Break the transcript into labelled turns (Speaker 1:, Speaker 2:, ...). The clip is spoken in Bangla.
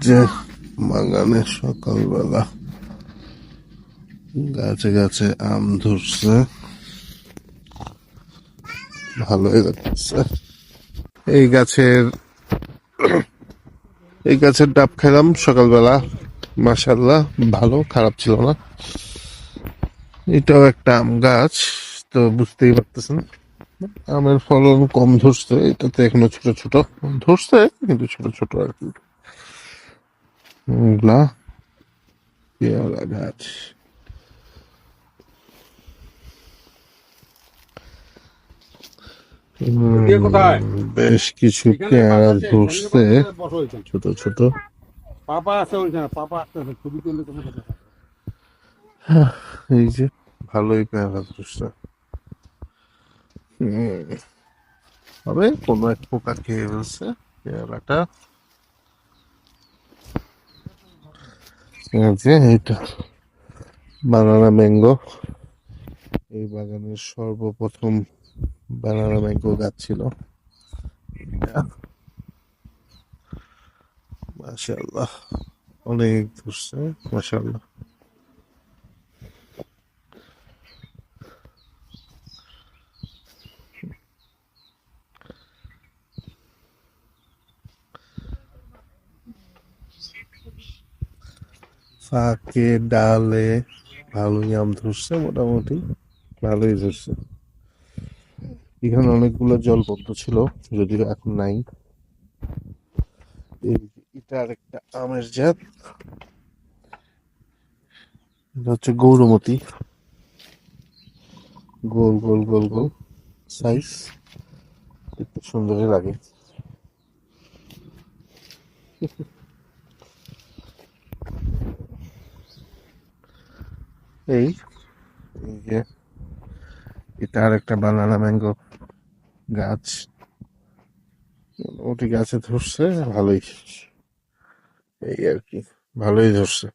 Speaker 1: যে বাগানে সকালবেলা গাছে গাছে আম ধরছে। ভালোই লাগছে। এই গাছের এই গাছের ডাব খেলাম সকালবেলা। মাসাল্লাহ ভালো, খারাপ ছিল না। এটাও একটা আম গাছ, তো বুঝতেই পারতেছেন। আমের ফলন কম ধরছে, এটাতে এখনও ছোট ছোট। ধরছে, কিন্তু ছোট ছোট আর কি। এগুলা পেয়ারা গাছ? বেশ কিছু পেয়ারা ধরছে ছোট ছোট
Speaker 2: পাপা আছে ওইখানে পাপা আসতেছে ছবি তুললে।
Speaker 1: এই যে ভালোই পেয়ারা ধরছে হুম। হবে কোনো এক পোকা খেয়ে ফেলছে পেয়ারাটা যে এইটা বানানা ম্যাঙ্গো এই বাগানের সর্বপ্রথম বানানা ম্যাঙ্গো গাছ ছিল। মাশাল্লাহ অনেক ধরছে মাশাল্লাহ ফাঁকে ডালে ভালোই আম ধরছে মোটামুটি, ভালোই ধরছে। এখানে অনেকগুলো জলবদ্ধ ছিল, যদিও এখন নাই। এটা আরেকটা আমের জাত। এটা হচ্ছে গৌরমতি। গোল গোল গোল গোল সাইজ দেখতে সুন্দরই লাগে। এই যে এটা আর একটা বানানা ম্যাঙ্গো গাছ। ওটি গাছে ধরছে, ভালোই। এই আর কি, ভালোই ধরছে।